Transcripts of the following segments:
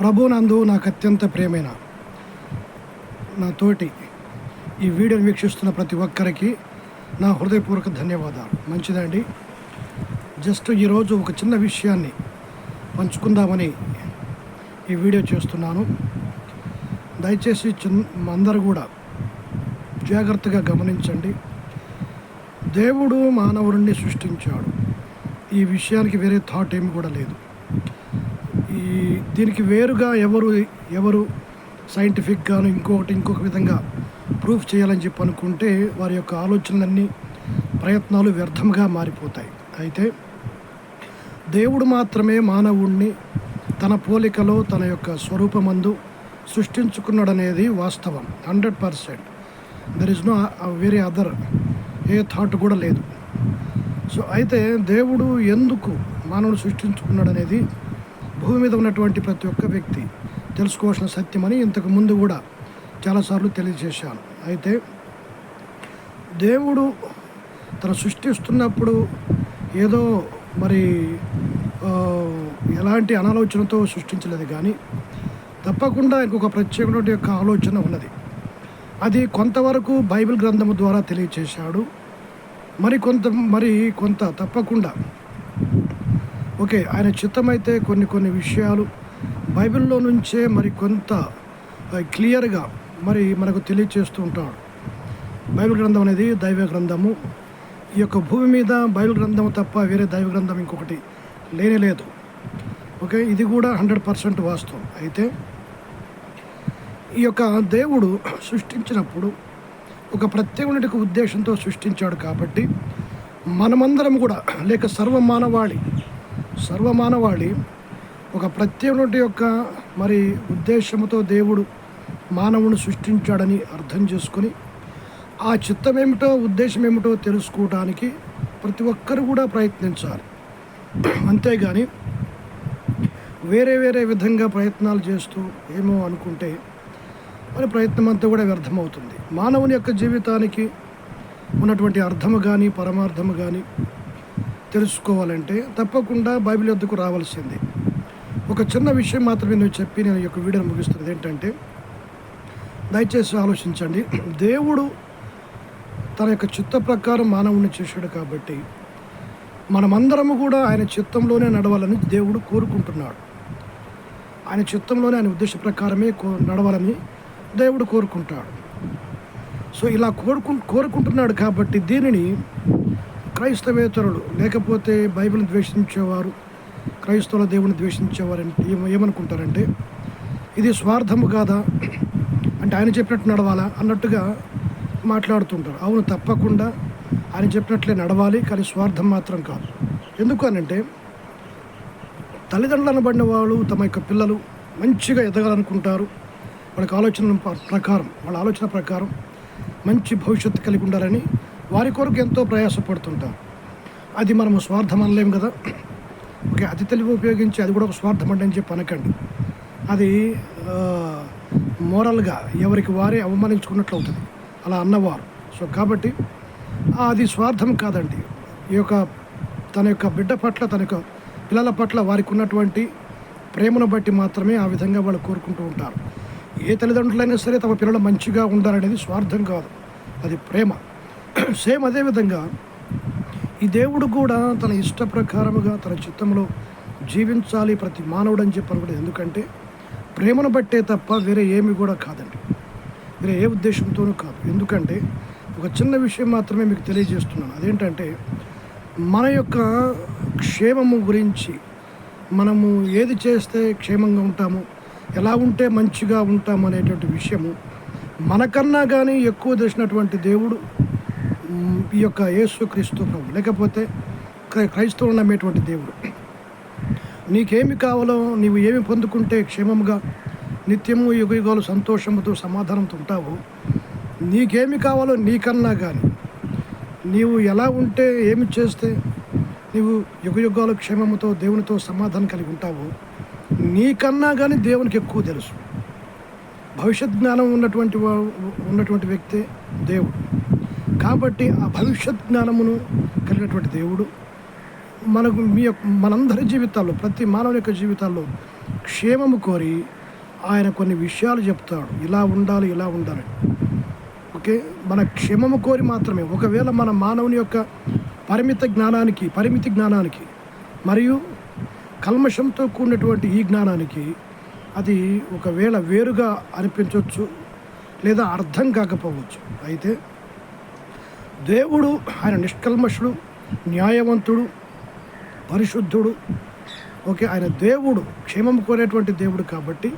ప్రభునందు నాకు అత్యంత ప్రేమైన నా తోటి ఈ వీడియోని వీక్షిస్తున్న ప్రతి ఒక్కరికి నా హృదయపూర్వక ధన్యవాదాలు. మంచిదండి. జస్ట్ ఈరోజు ఒక చిన్న విషయాన్ని పంచుకుందామని ఈ వీడియో చేస్తున్నాను. దయచేసి చిన్న అందరూ కూడా జాగ్రత్తగా గమనించండి. దేవుడు మానవుడిని సృష్టించాడు. ఈ విషయానికి వేరే థాట్ ఏమి కూడా లేదు. ఈ దీనికి వేరుగా ఎవరు ఎవరు సైంటిఫిక్గాను ఇంకొకటి ఇంకొక విధంగా ప్రూఫ్ చేయాలని చెప్పి అనుకుంటే వారి యొక్క ఆలోచనలన్నీ ప్రయత్నాలు వ్యర్థంగా మారిపోతాయి. అయితే దేవుడు మాత్రమే మానవుణ్ణి తన పోలికలో తన యొక్క స్వరూపమందు సృష్టించుకున్నాడనేది వాస్తవం hundred percent. There is no వేరే అదర్ ఏ థాట్ కూడా లేదు. సో అయితే దేవుడు ఎందుకు మానవుడు సృష్టించుకున్నాడనేది భూమి మీద ఉన్నటువంటి ప్రతి ఒక్క వ్యక్తి తెలుసుకోవాల్సిన సత్యమని ఇంతకు ముందు కూడా చాలాసార్లు తెలియజేశాను. అయితే దేవుడు తన సృష్టిస్తున్నప్పుడు ఏదో మరి ఎలాంటి అనాలోచనతో సృష్టించలేదు కానీ తప్పకుండా ఇంకొక ప్రత్యేకమైన యొక్క ఆలోచన ఉన్నది. అది కొంతవరకు బైబిల్ గ్రంథము ద్వారా తెలియచేశాడు. మరి కొంత మరి కొంత తప్పకుండా ఓకే ఆయన చిత్తమైతే కొన్ని కొన్ని విషయాలు బైబిల్లో నుంచే మరి కొంత క్లియర్గా మరి మనకు తెలియచేస్తూ ఉంటాడు. బైబిల్ గ్రంథం అనేది దైవ గ్రంథము. ఈ యొక్క భూమి మీద బైబిల్ గ్రంథం తప్ప వేరే దైవ గ్రంథం ఇంకొకటి లేనే లేదు. ఓకే ఇది కూడా హండ్రెడ్ పర్సెంట్ వాస్తవం. అయితే ఈ యొక్క దేవుడు సృష్టించినప్పుడు ఒక ప్రత్యేకమైన ఉద్దేశంతో సృష్టించాడు కాబట్టి మనమందరం కూడా లేక సర్వమానవాళి సర్వమానవాళి ఒక ప్రత్యేకటి యొక్క మరి ఉద్దేశంతో దేవుడు మానవుని సృష్టించాడని అర్థం చేసుకొని ఆ చిత్తం ఏమిటో ఉద్దేశం ఏమిటో తెలుసుకోవడానికి ప్రతి ఒక్కరు కూడా ప్రయత్నించాలి. అంతేగాని వేరే వేరే విధంగా ప్రయత్నాలు చేస్తూ ఏమో అనుకుంటే మరి ప్రయత్నం అంతా కూడా వ్యర్థమవుతుంది. మానవుని యొక్క జీవితానికి ఉన్నటువంటి అర్థము కానీ పరమార్థము కానీ తెలుసుకోవాలంటే తప్పకుండా బైబిల్ వద్దకు రావాల్సిందే. ఒక చిన్న విషయం మాత్రమే నేను చెప్పి నేను ఈ యొక్క వీడియోని ముగిస్తున్నది ఏంటంటే దయచేసి ఆలోచించండి. దేవుడు తన యొక్క చిత్త ప్రకారం మానవుని చేశాడు కాబట్టి మనమందరము కూడా ఆయన చిత్తంలోనే నడవాలని దేవుడు కోరుకుంటున్నాడు. ఆయన చిత్తంలోనే ఆయన ఉద్దేశ ప్రకారమే కో నడవాలని దేవుడు కోరుకుంటాడు. సో ఇలా కోరుకు కోరుకుంటున్నాడు కాబట్టి దీనిని క్రైస్తవేతరులు లేకపోతే బైబిల్ని ద్వేషించేవారు క్రైస్తవుల దేవుని ద్వేషించేవారు ఏమనుకుంటారంటే ఇది స్వార్థము కాదా? అంటే ఆయన చెప్పినట్టు నడవాలా? అన్నట్టుగా మాట్లాడుతుంటారు. అవును తప్పకుండా ఆయన చెప్పినట్లే నడవాలి కానీ స్వార్థం మాత్రం కాదు. ఎందుకు అనంటే తల్లిదండ్రులు అనబడిన వాళ్ళు తమ యొక్క పిల్లలు మంచిగా ఎదగాలనుకుంటారు. వాళ్ళకి ఆలోచన ప్రకారం వాళ్ళ ఆలోచన ప్రకారం మంచి భవిష్యత్తు కలిగి ఉండాలని వారి కొరకు ఎంతో ప్రయాసపడుతుంటారు అది మనము స్వార్థం అనలేము కదా. ఓకే అతి తెలివి ఉపయోగించి అది కూడా ఒక స్వార్థం అంటే అని చెప్పి అనకండి. అది మోరల్గా ఎవరికి వారే అవమానించుకున్నట్లు అవుతుంది. అలా అన్నవారు. సో కాబట్టి అది స్వార్థం కాదండి. ఈ యొక్క తన యొక్క బిడ్డ పట్ల తన యొక్క పిల్లల పట్ల వారికి ఉన్నటువంటి ప్రేమను బట్టి మాత్రమే ఆ విధంగా వాళ్ళు కోరుకుంటూ ఉంటారు. ఏ తల్లిదండ్రులైనా సరే తమ పిల్లలు మంచిగా ఉండాలనేది స్వార్థం కాదు. అది ప్రేమ. సేమ్ అదేవిధంగా ఈ దేవుడు కూడా తన ఇష్ట ప్రకారముగా తన చిత్తంలో జీవించాలి ప్రతి మానవుడు అని చెప్పని కూడా ఎందుకంటే ప్రేమను బట్టే తప్ప వేరే ఏమి కూడా కాదండి. వేరే ఏ ఉద్దేశంతోనూ కాదు. ఎందుకంటే ఒక చిన్న విషయం మాత్రమే మీకు తెలియజేస్తున్నాను. అదేంటంటే మన యొక్క క్షేమము గురించి మనము ఏది చేస్తే క్షేమంగా ఉంటాము ఎలా ఉంటే మంచిగా ఉంటాము అనేటువంటి విషయము మనకన్నా కానీ ఎక్కువ తెలిసినటువంటి దేవుడు ఈ యొక్క యేసు క్రీస్తు ప్రభు. లేకపోతే క్రై- క్రైస్తవులు నమ్మేటువంటి దేవుడు. నీకేమి కావాలో నీవు ఏమి పొందుకుంటే క్షేమంగా నిత్యము యుగ యుగాలు సమాధానంతో ఉంటావు. నీకేమి కావాలో నీకన్నా కానీ నీవు ఎలా ఉంటే ఏమి చేస్తే నీవు యుగ యుగాలు క్షేమముతో దేవునితో సమాధానం కలిగి ఉంటావు. నీకన్నా కానీ దేవునికి ఎక్కువ తెలుసు. భవిష్యత్ జ్ఞానం ఉన్నటువంటి ఉన్నటువంటి వ్యక్తే దేవుడు. కాబట్టి ఆ భవిష్యత్ జ్ఞానమును కలిగినటువంటి దేవుడు మనకు మీ యొక్క మనందరి జీవితాల్లో ప్రతి మానవుని యొక్క జీవితాల్లో క్షేమము కోరి ఆయన కొన్ని విషయాలు చెప్తాడు. ఇలా ఉండాలి ఇలా ఉండాలి. ఓకే? మన క్షేమము కోరి మాత్రమే. ఒకవేళ మన మానవుని యొక్క పరిమిత జ్ఞానానికి పరిమితి జ్ఞానానికి మరియు కల్మషంతో కూడినటువంటి ఈ జ్ఞానానికి అది ఒకవేళ వేరుగా అనిపించవచ్చు లేదా అర్థం కాకపోవచ్చు. అయితే దేవుడు ఆయన నిష్కల్మషుడు న్యాయవంతుడు పరిశుద్ధుడు. ఓకే ఆయన దేవుడు క్షేమం కోరేటువంటి దేవుడు కాబట్టి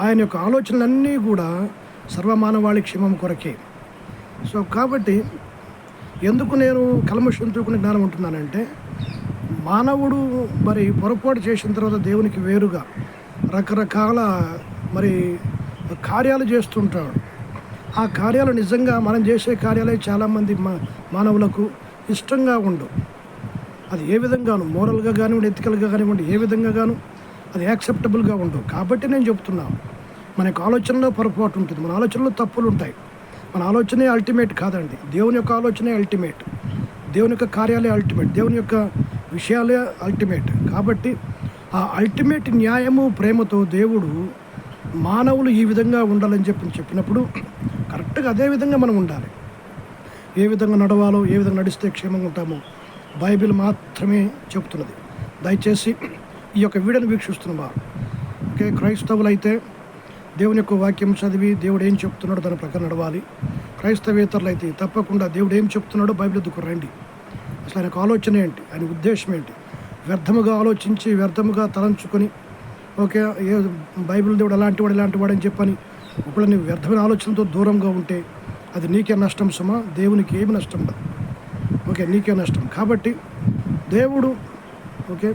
ఆయన యొక్క ఆలోచనలన్నీ కూడా సర్వమానవాళి క్షేమం కొరకే. సో కాబట్టి ఎందుకు నేను కల్మషంతో కూడిన జ్ఞానం ఉంటున్నానంటే మానవుడు మరి పొరపాటు చేసిన తర్వాత దేవునికి వేరుగా రకరకాల మరి కార్యాలు చేస్తుంటాడు. ఆ కార్యాలు నిజంగా మనం చేసే కార్యాలే చాలామంది మా మానవులకు ఇష్టంగా ఉండవు. అది ఏ విధంగాను మోరల్గా కానివ్వండి ఎథికల్గా కానివ్వండి ఏ విధంగా గాను అది యాక్సెప్టబుల్గా ఉండవు. కాబట్టి నేను చెప్తున్నాను మన యొక్క ఆలోచనలో పొరపాటు ఉంటుంది. మన ఆలోచనలో తప్పులు ఉంటాయి. మన ఆలోచనే అల్టిమేట్ కాదండి. దేవుని యొక్క ఆలోచనే అల్టిమేట్. దేవుని యొక్క కార్యాలే అల్టిమేట్. దేవుని యొక్క విషయాలే అల్టిమేట్. కాబట్టి ఆ అల్టిమేట్ న్యాయము ప్రేమతో దేవుడు మానవులు ఈ విధంగా ఉండాలని చెప్పి చెప్పినప్పుడు కరెక్ట్గా అదే విధంగా మనం ఉండాలి. ఏ విధంగా నడవాలో ఏ విధంగా నడిస్తే క్షేమంగా ఉంటామో బైబిల్ మాత్రమే చెప్తున్నది. దయచేసి ఈ యొక్క వీడియోని వీక్షిస్తున్నా ఓకే క్రైస్తవులు అయితే దేవుని యొక్క వాక్యం చదివి దేవుడు ఏం చెప్తున్నాడో దాని ప్రకారం నడవాలి. క్రైస్తవేతరులు అయితే తప్పకుండా దేవుడు ఏం చెప్తున్నాడో బైబిల్ ఎదుకు రండి. అసలు ఆయన ఆలోచన ఏంటి? ఆయన ఉద్దేశం ఏంటి? వ్యర్థముగా ఆలోచించి వ్యర్థముగా తలంచుకొని ఓకే ఏ బైబిల్ దేవుడు అలాంటి వాడు ఇలాంటి వాడు అని చెప్పని ఒకవేళ నీవు వ్యర్థమైన ఆలోచనతో దూరంగా ఉంటే అది నీకే నష్టం సుమా దేవునికి ఏమి నష్టం ఉండదు ఓకే నీకే నష్టం. కాబట్టి దేవుడు ఓకే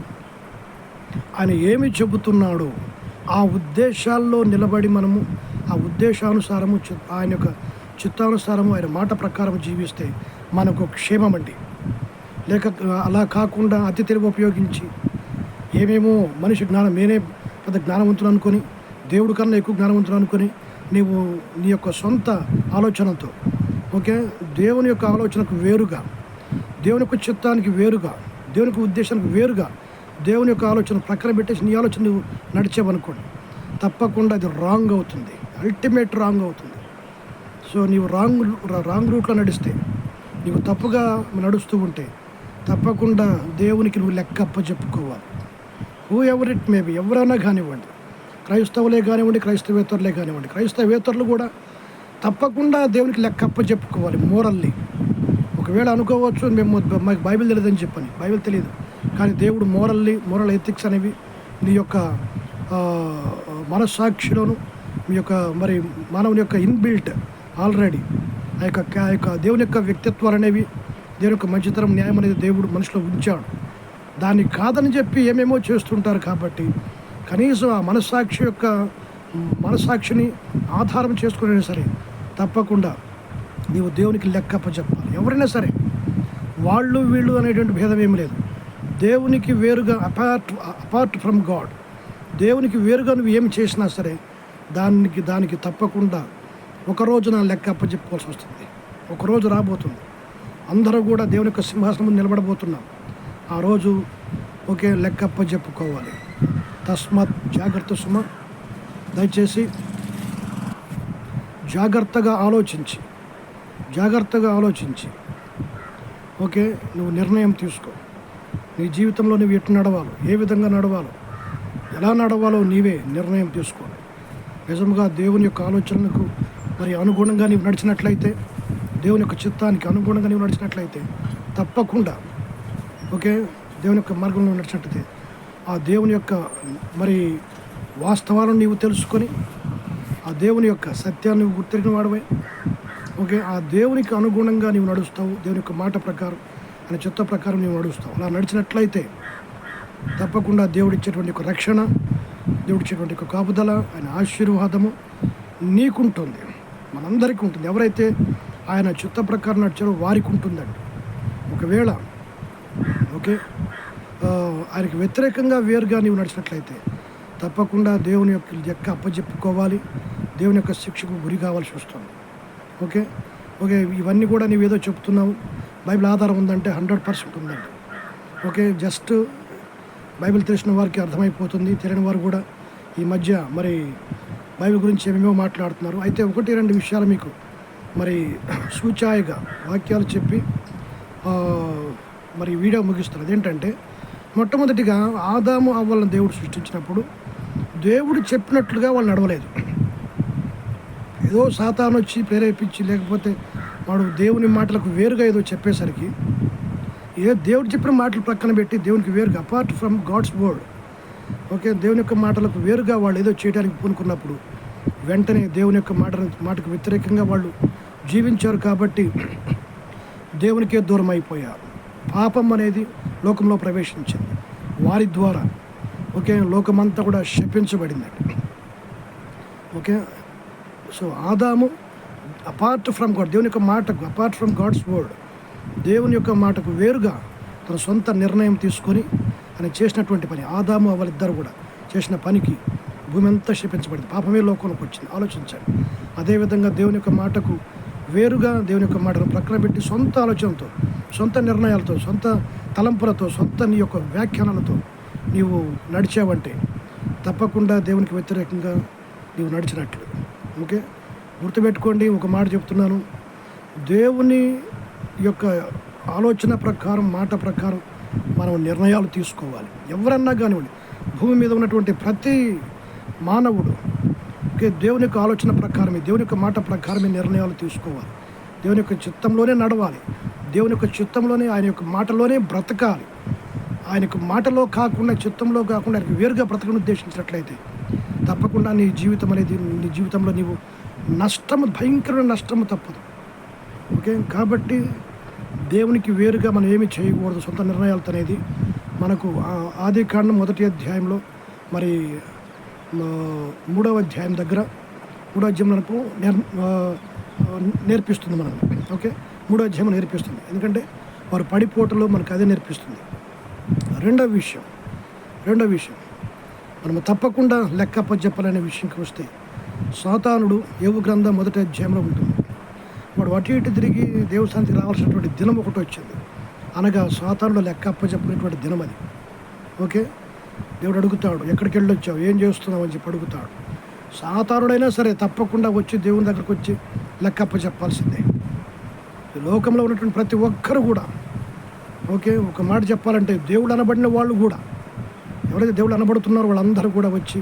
ఆయన ఏమి చెబుతున్నాడు ఆ ఉద్దేశాల్లో నిలబడి మనము ఆ ఉద్దేశానుసారము ఆయన యొక్క చిత్తానుసారము ఆయన మాట ప్రకారం జీవిస్తే మనకు క్షేమం అండి. లేక అలా కాకుండా అతి తెలివి ఉపయోగించి ఏమేమో మనిషి జ్ఞానం నేనే పెద్ద జ్ఞానవంతులు అనుకొని దేవుడి కన్నా ఎక్కువ జ్ఞానవంతులు అనుకొని నీవు నీ యొక్క సొంత ఆలోచనతో ఓకే? దేవుని యొక్క ఆలోచనకు వేరుగా దేవుని యొక్క చిత్తానికి వేరుగా దేవుని యొక్క ఉద్దేశానికి వేరుగా దేవుని యొక్క ఆలోచన ప్రక్కన పెట్టేసి నీ ఆలోచన నువ్వు నడిచేవనుకోండి తప్పకుండా అది రాంగ్ అవుతుంది. అల్టిమేట్ రాంగ్ అవుతుంది. సో నీవు రాంగ్ రాంగ్ రూట్లో నడిస్తే నీవు తప్పుగా నడుస్తూ ఉంటే తప్పకుండా దేవునికి నువ్వు లెక్కప్ప చెప్పుకోవాలి హూ ఎవర్ ఇట్ మేబీ ఎవరైనా కానివ్వండి క్రైస్తవులే కానివ్వండి క్రైస్తవేతరులే కానివ్వండి క్రైస్తవేతరులు కూడా తప్పకుండా దేవునికి లెక్కప్ప చెప్పుకోవాలి మోరల్లీ ఒకవేళ అనుకోవచ్చు మేము మాకు బైబిల్ తెలియదని చెప్పని బైబిల్ తెలియదు. కానీ దేవుడు మోరల్లీ మోరల్ ఎథిక్స్ అనేవి నీ యొక్క మనస్సాక్షిలోను మీ యొక్క మరి మానవుని యొక్క ఇన్బిల్ట్ ఆల్రెడీ ఆ యొక్క ఆ యొక్క దేవుని యొక్క వ్యక్తిత్వాలు అనేవి దేవుని యొక్క మంచితరం న్యాయం అనేది దేవుడు మనిషిలో ఉంచాడు. దాన్ని కాదని చెప్పి ఏమేమో చేస్తుంటారు కాబట్టి కనీసం ఆ మనస్సాక్షి యొక్క మనస్సాక్షిని ఆధారం చేసుకునే సరే తప్పకుండా నీవు దేవునికి లెక్కప్ప చెప్పాలి ఎవరైనా సరే వాళ్ళు వీళ్ళు అనేటువంటి భేదం ఏమి లేదు. దేవునికి వేరుగా అపార్ట్ అపార్ట్ ఫ్రమ్ గాడ్ దేవునికి వేరుగా నువ్వు ఏమి చేసినా సరే దానికి దానికి తప్పకుండా ఒకరోజు నా లెక్క అప్పచెప్పుకోవాల్సి వస్తుంది. ఒకరోజు రాబోతుంది. అందరూ కూడా దేవుని యొక్క సింహాసనం నిలబడబోతున్నాం. ఆ రోజు ఒకే లెక్క అప్పచెప్పుకోవాలి తస్మాత్ జాగ్రత్త సుమ. దయచేసి జాగ్రత్తగా ఆలోచించి జాగ్రత్తగా ఆలోచించి. ఓకే నువ్వు నిర్ణయం తీసుకో. నీ జీవితంలో నువ్వు ఎటు నడవాలో ఏ విధంగా నడవాలో ఎలా నడవాలో నీవే నిర్ణయం తీసుకో. నిజంగా దేవుని యొక్క ఆలోచనలకు మరి అనుగుణంగా నీవు నడిచినట్లయితే దేవుని యొక్క చిత్తానికి అనుగుణంగా నీవు నడిచినట్లయితే తప్పకుండా ఓకే దేవుని యొక్క మార్గంలో నడిచినట్లయితే ఆ దేవుని యొక్క మరి వాస్తవాలను నీవు తెలుసుకొని ఆ దేవుని యొక్క సత్యాన్ని నువ్వు గుర్తిరిగిన వాడవే. ఓకే ఆ దేవునికి అనుగుణంగా నీవు నడుస్తావు దేవుని యొక్క మాట ప్రకారం ఆయన చిత్త ప్రకారం నీవు నడుస్తావు. అలా నడిచినట్లయితే తప్పకుండా దేవుడు ఇచ్చేటువంటి ఒక రక్షణ దేవుడు ఇచ్చేటువంటి ఒక కాపుదల ఆయన ఆశీర్వాదము నీకుంటుంది. మనందరికీ ఉంటుంది. ఎవరైతే ఆయన చిత్త ప్రకారం నడిచారో వారికి ఉంటుందండి. ఒకవేళ ఓకే ఆయనకి వ్యతిరేకంగా వేరుగా నీవు నడిచినట్లయితే తప్పకుండా దేవుని యొక్క లెక్క అప్పచెప్పుకోవాలి దేవుని యొక్క శిక్షకు గురి కావాల్సి వస్తుంది. ఓకే? ఓకే ఇవన్నీ కూడా నీవు ఏదో చెప్తున్నావు. బైబిల్ ఆధారం ఉందంటే హండ్రెడ్ పర్సెంట్ ఉందండి. ఓకే జస్ట్ బైబిల్ తెలిసిన వారికి అర్థమైపోతుంది తెలియని వారు కూడా ఈ మధ్య మరి బైబిల్ గురించి ఏమేమో మాట్లాడుతున్నారు. అయితే ఒకటి రెండు విషయాలు మీకు మరి సూచాయిగా వాక్యాలు చెప్పి మరి వీడియో ముగిస్తున్నారు అదేంటంటే మొట్టమొదటిగా ఆదాము అవ్వాలని దేవుడు సృష్టించినప్పుడు దేవుడు చెప్పినట్లుగా వాళ్ళు నడవలేదు. ఏదో సాతాను వచ్చి ప్రేరేపించి లేకపోతే వాడు దేవుని మాటలకు వేరుగా ఏదో చెప్పేసరికి ఏ దేవుడు చెప్పిన మాటలు పక్కన పెట్టి దేవునికి వేరుగా apart from God's word okay దేవుని యొక్క మాటలకు వేరుగా వాళ్ళు ఏదో చేయడానికి పూనుకున్నప్పుడు వెంటనే దేవుని యొక్క మాట మాటకు వ్యతిరేకంగా వాళ్ళు జీవించారు కాబట్టి దేవునికే దూరం అయిపోయారు పాపం అనేది లోకంలో ప్రవేశించింది. వారి ద్వారా ఓకే లోకమంతా కూడా శపించబడింది. ఓకే సో ఆదాము అపార్ట్ ఫ్రమ్ గాడ్ దేవుని యొక్క మాటకు అపార్ట్ ఫ్రమ్ గాడ్స్ వర్డ్ దేవుని యొక్క మాటకు వేరుగా తన సొంత నిర్ణయం తీసుకొని ఆయన చేసినటువంటి పని ఆదాము వాళ్ళిద్దరు కూడా చేసిన పనికి భూమి అంతా శపించబడింది. పాపమే లోకంలోకి వచ్చింది. ఆలోచించండి. అదేవిధంగా దేవుని యొక్క మాటకు వేరుగా దేవుని యొక్క మాటను ప్రక్కన పెట్టి సొంత ఆలోచనతో సొంత నిర్ణయాలతో సొంత తలంపులతో సొంత నీ యొక్క వ్యాఖ్యానాలతో నీవు నడిచావంటే తప్పకుండా దేవునికి వ్యతిరేకంగా నీవు నడిచినట్లు. ఓకే? గుర్తుపెట్టుకోండి ఒక మాట చెప్తున్నాను. దేవుని యొక్క ఆలోచన ప్రకారం మాట ప్రకారం మనం నిర్ణయాలు తీసుకోవాలి. ఎవరన్నా కానివ్వండి భూమి మీద ఉన్నటువంటి ప్రతి మానవుడు ఓకే దేవుని యొక్క ఆలోచన ప్రకారమే దేవుని యొక్క మాట ప్రకారమే నిర్ణయాలు తీసుకోవాలి. దేవుని యొక్క చిత్తంలోనే నడవాలి. దేవుని యొక్క చిత్తంలోనే ఆయన యొక్క మాటలోనే బ్రతకాలి. ఆయన యొక్క మాటలో కాకుండా చిత్తంలో కాకుండా ఆయనకు వేరుగా బ్రతకను ఉద్దేశించినట్లయితే తప్పకుండా నీ జీవితం అనేది నీ జీవితంలో నీవు నష్టము భయంకరమైన నష్టము తప్పదు. ఓకే? కాబట్టి దేవునికి వేరుగా మనం ఏమి చేయకూడదు. సొంత నిర్ణయాలతో అనేది మనకు ఆది కాండం మొదటి అధ్యాయంలో మరి మూడవ అధ్యాయం దగ్గర మూడో అధ్యాయం మనకు నేర్ నేర్పిస్తుంది మనం ఓకే? మూడో అధ్యాయం నేర్పిస్తుంది. ఎందుకంటే వారు పడిపోవటంలో మనకు అదే నేర్పిస్తుంది. రెండవ విషయం రెండవ విషయం. మనము తప్పకుండా లెక్కప్ప చెప్పాలనే విషయంకి వస్తే సాతానుడు ఏవు గ్రంథం మొదటి అధ్యాయంలో ఉంటుంది. వాడు అటు ఇటు తిరిగి దేవస్థానికి రావాల్సినటువంటి దినం ఒకటి వచ్చింది. అనగా సాతానుడు లెక్క చెప్పుకునేటువంటి దినం అది. ఓకే? దేవుడు అడుగుతాడు ఎక్కడికి వెళ్ళొచ్చావు? ఏం చేస్తున్నావు? అని చెప్పి అడుగుతాడు. సాతానుడైనా సరే తప్పకుండా వచ్చి దేవుని దగ్గరకు వచ్చి లెక్క చెప్పాల్సిందే లోకంలో ఉన్నటువంటి ప్రతి ఒక్కరు కూడా. ఓకే ఒక మాట చెప్పాలంటే దేవుడు అనబడిన వాళ్ళు కూడా ఎవరైతే దేవుడు అనబడుతున్నారో వాళ్ళందరూ కూడా వచ్చి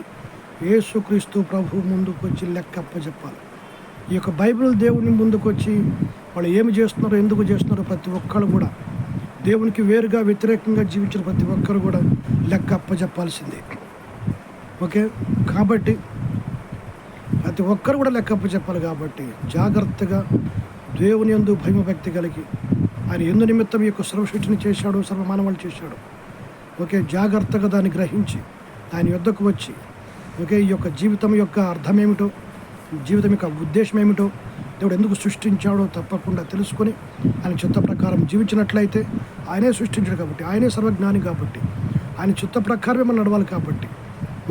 యేసుక్రీస్తు ప్రభు ముందుకు వచ్చి లెక్కప్ప చెప్పాలి ఈ యొక్క బైబిల్ దేవుని ముందుకు వచ్చి వాళ్ళు ఏమి చేస్తున్నారో ఎందుకు చేస్తున్నారో ప్రతి ఒక్కరు కూడా దేవునికి వేరుగా వ్యతిరేకంగా జీవించిన ప్రతి ఒక్కరు కూడా లెక్క అప్పచెప్పాల్సిందే. ఓకే కాబట్టి ప్రతి ఒక్కరు కూడా లెక్కప్ప చెప్పాలి కాబట్టి జాగ్రత్తగా దేవుని ఎందు భయభక్తి కలిగి ఆయన ఎందు నిమిత్తం ఈ యొక్క సర్వసృష్టిని చేశాడు సర్వమానవాళ్ళు చేశాడు. ఓకే జాగ్రత్తగా దాన్ని గ్రహించి ఆయన యుద్ధకు వచ్చి ఓకే ఈ యొక్క జీవితం యొక్క అర్థం ఏమిటో జీవితం యొక్క ఉద్దేశం ఏమిటో దేవుడు ఎందుకు సృష్టించాడో తప్పకుండా తెలుసుకొని ఆయన చిత్త ప్రకారం జీవించినట్లయితే ఆయనే సృష్టించాడు కాబట్టి ఆయనే సర్వజ్ఞాని కాబట్టి ఆయన చిత్త ప్రకారమే మనం నడవాలి కాబట్టి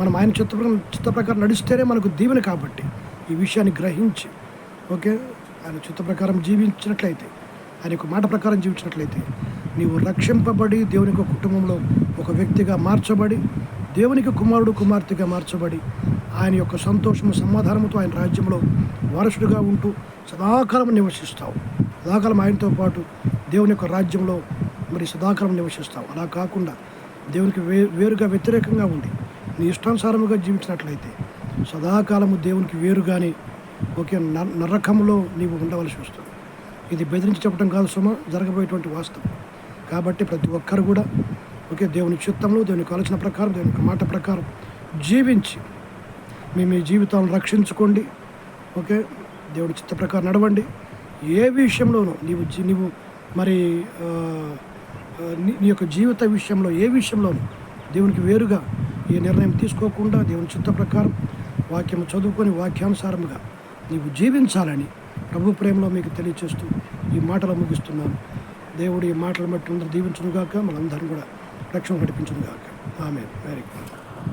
మనం ఆయన చిత్త చిత్త ప్రకారం నడిస్తేనే మనకు దీవెన కాబట్టి ఈ విషయాన్ని గ్రహించి ఓకే ఆయన చిత్త ప్రకారం జీవించినట్లయితే ఆయన యొక్క మాట ప్రకారం జీవించినట్లయితే నీవు రక్షింపబడి దేవుని యొక్క కుటుంబంలో ఒక వ్యక్తిగా మార్చబడి దేవునికి కుమారుడు కుమార్తెగా మార్చబడి ఆయన యొక్క సంతోషము సమాధానముతో ఆయన రాజ్యంలో వారసుడిగా ఉంటూ సదాకాలం నివసిస్తావు. సదాకాలం ఆయనతో పాటు దేవుని యొక్క రాజ్యంలో మరి సదాకాలం నివసిస్తావు. అలా కాకుండా దేవునికి వే వేరుగా వ్యతిరేకంగా ఉండి నీ ఇష్టానుసారముగా జీవించినట్లయితే సదాకాలము దేవునికి వేరుగానే ఓకే నరకంలో నీవు ఉండవలసి వస్తుంది. ఇది బెదిరించి చెప్పడం కాదు సుమ జరగబోయేటువంటి వాస్తవం. కాబట్టి ప్రతి ఒక్కరు కూడా ఓకే దేవుని చిత్తంలో దేవుని ఆలోచన ప్రకారం దేవుని యొక్క మాట ప్రకారం జీవించి మీ మీ జీవితాలను రక్షించుకోండి. ఓకే దేవుడి చిత్త ప్రకారం నడవండి. ఏ విషయంలోనూ నీవు జీ- నీవు మరి నీ యొక్క జీవిత విషయంలో ఏ విషయంలోనూ దేవునికి వేరుగా ఏ నిర్ణయం తీసుకోకుండా దేవుని చిత్త ప్రకారం వాక్యం చదువుకొని వాక్యానుసారముగా నీవు జీవించాలని ప్రభు ప్రేమలో మీకు తెలియచేస్తూ ఈ మాటలు ముగిస్తున్నాను. దేవుడు ఈ మాటలు బట్టి అందరూ దీవించునుగాక మనందరం కూడా రక్షణ నడిపించునుగాక ఆమె వెరీ గుడ్